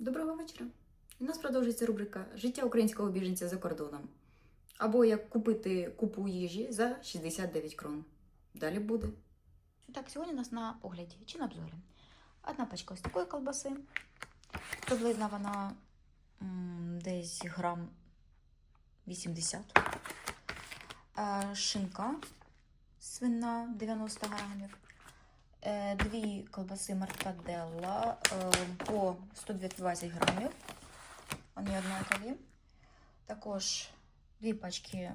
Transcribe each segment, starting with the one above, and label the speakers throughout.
Speaker 1: Доброго вечора. У нас продовжується рубрика Життя українського біженця за кордоном. Або як купити купу їжі за 69 крон. Далі буде.
Speaker 2: Так, сьогодні у нас на огляді чи на обзорі. Одна пачка ось такої колбаси. Приблизно вона м, десь грам 80. Е, Шинка свина 90 грамів. Е, Дві колбаси мартаделла е, по 120 грамів. Вони однакові. Також дві пачки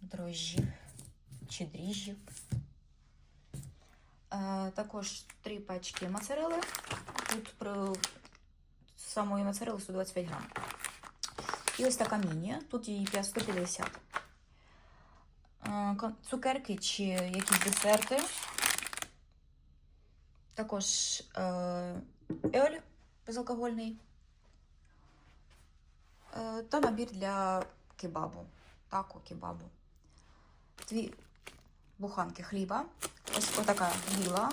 Speaker 2: дрожжів чи дріжджів. Е, Також три пачки моцарели. Тут про самої моцарели 125 грам. І ось така міні. Тут її 150. Е, Цукерки чи якісь десерти. Також е, ель безалкогольний. Е, Та набір для кебабу. Тако кебабу. Дві буханки хліба. Ось отака біла.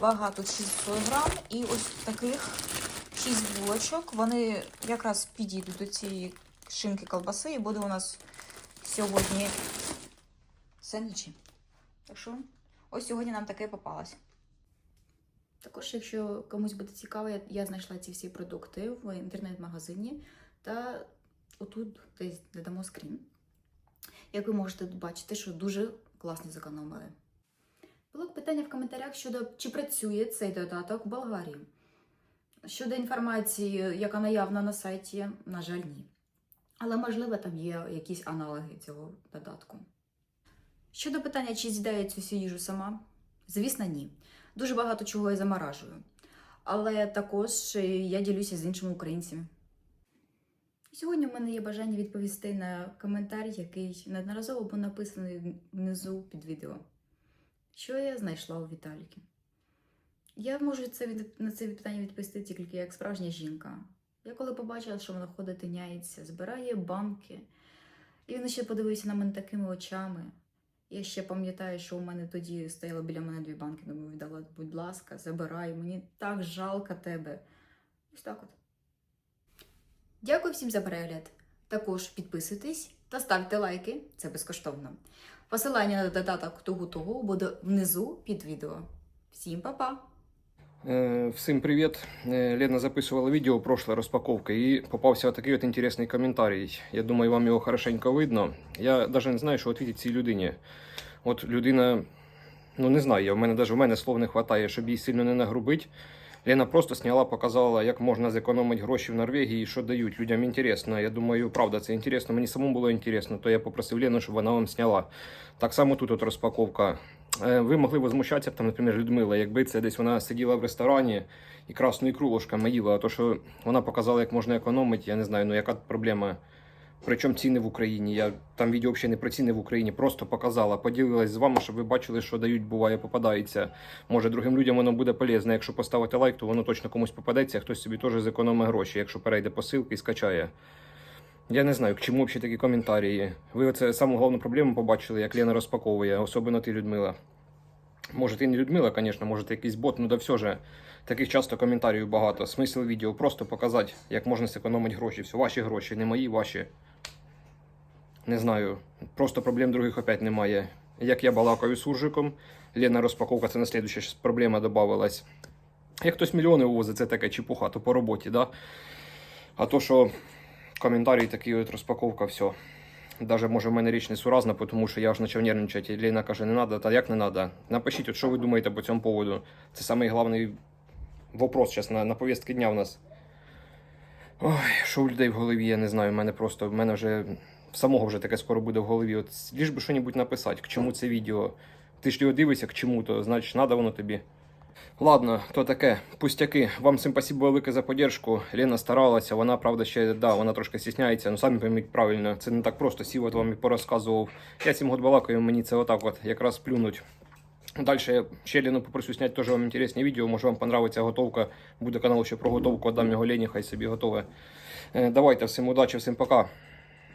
Speaker 2: Вага тут 600 грам. І ось таких 6 булочок. Вони якраз підійдуть до цієї шинки колбаси. І буде у нас сьогодні сендвічі. Так що ось сьогодні нам таке попалось.
Speaker 1: Також, якщо комусь буде цікаво, я, я знайшла ці всі продукти в інтернет-магазині та отут десь додамо скрін. Як ви можете бачити, що дуже класно зекономили. Було питання в коментарях щодо чи працює цей додаток в Болгарії. Щодо інформації, яка наявна на сайті, на жаль, ні. Але можливо там є якісь аналоги цього додатку. Щодо питання, чи з'їдаю цю їжу сама, звісно, ні. Дуже багато чого я заморажую. Але також я ділюся з іншими українцями. Сьогодні в мене є бажання відповісти на коментар, який неодноразово був написаний внизу під відео. Що я знайшла у Віталіки? Я можу це від... на це питання відповісти тільки як справжня жінка. Я коли побачила, що вона ходить, тиняється, збирає банки, і він ще подивився на мене такими очами. Я ще пам'ятаю, що у мене тоді стояло біля мене дві банки, думаю, віддала, будь ласка, забирай, мені так жалко тебе. Ось так от. Дякую всім за перегляд. Також підписуйтесь та ставте лайки, це безкоштовно. Посилання на додаток того-того буде внизу під відео. Всім па-па!
Speaker 3: Э, Всем привет. Э, Лена записывала видео, прошлая распаковка, и попался вот такой вот интересный комментарий. Я думаю, вам його хорошенько видно. Я даже не знаю, що відповідати цій людині. От людина, ну не знаю, я, в мене навіть в мене слов не вистачає, щоб їй сильно не нагрубить. Лена просто сняла, показала, як можна зекономити гроші в Норвегії що дають. Людям інтересно. Я думаю, правда, це інтересно. Мені самому було інтересно, то я попросив Лену, щоб вона вам сняла. Так само тут от розпаковка. Е, Ви могли возмущатися, там, наприклад, Людмила, якби це десь вона сиділа в ресторані і красну ікру ложками їла, а то що вона показала, як можна економити, я не знаю, ну яка проблема. Причому ціни в Україні. Я там відео взагалі не про ціни в Україні, просто показала, поділилась з вами, щоб ви бачили, що дають, буває, попадається. Може, другим людям воно буде полезно. Якщо поставити лайк, то воно точно комусь попадеться, а хтось собі теж зекономить гроші, якщо перейде по ссылці і скачає. Я не знаю, к чому взагалі такі коментарі. Ви оце саму головну проблему побачили, як Лена розпаковує, особливо ти, Людмила. Може, ти не Людмила, звісно, може, якийсь бот, ну да все же. Таких часто коментарів багато. Смисл відео просто показати, як можна зекономити гроші. Все, ваші гроші, не мої, ваші. Не знаю. Просто проблем других опять немає. Як я балакаю з суржиком, Лена розпаковка, це на слідуща проблема додавалась. Як хтось мільйони увозить, це таке чепуха, то по роботі, да? А то, що коментарі такі от розпаковка, все. Даже може в мене річ не суразна, тому що я ж почав нервничати. Лена каже, не треба, та як не треба. Напишіть, от що ви думаєте по цьому поводу. Це самий головний вопрос зараз на, на повістки дня в нас. Ой, що у людей в голові, я не знаю. У мене просто в мене вже самого вже таке скоро буде в голові. От ліж би що-небудь написати, к чому це відео. Ти ж його дивишся, к чому, то значить, треба воно тобі. Ладно, то таке, пустяки. Вам всім спасибо велике за поддержку. Лена старалася, вона, правда, ще да, вона трошки стісняється, ну самі пойміть правильно, це не так просто сів, от вам і порозказував. Я сім год балакаю, мені це отак от якраз плюнуть. Дальше я ще Лену попросю зняти теж вам інтересні відео, може вам понравиться готовка. Буде канал ще про готовку, отдам його Лені, хай собі готове. Е, Давайте, всім удачі, всім пока.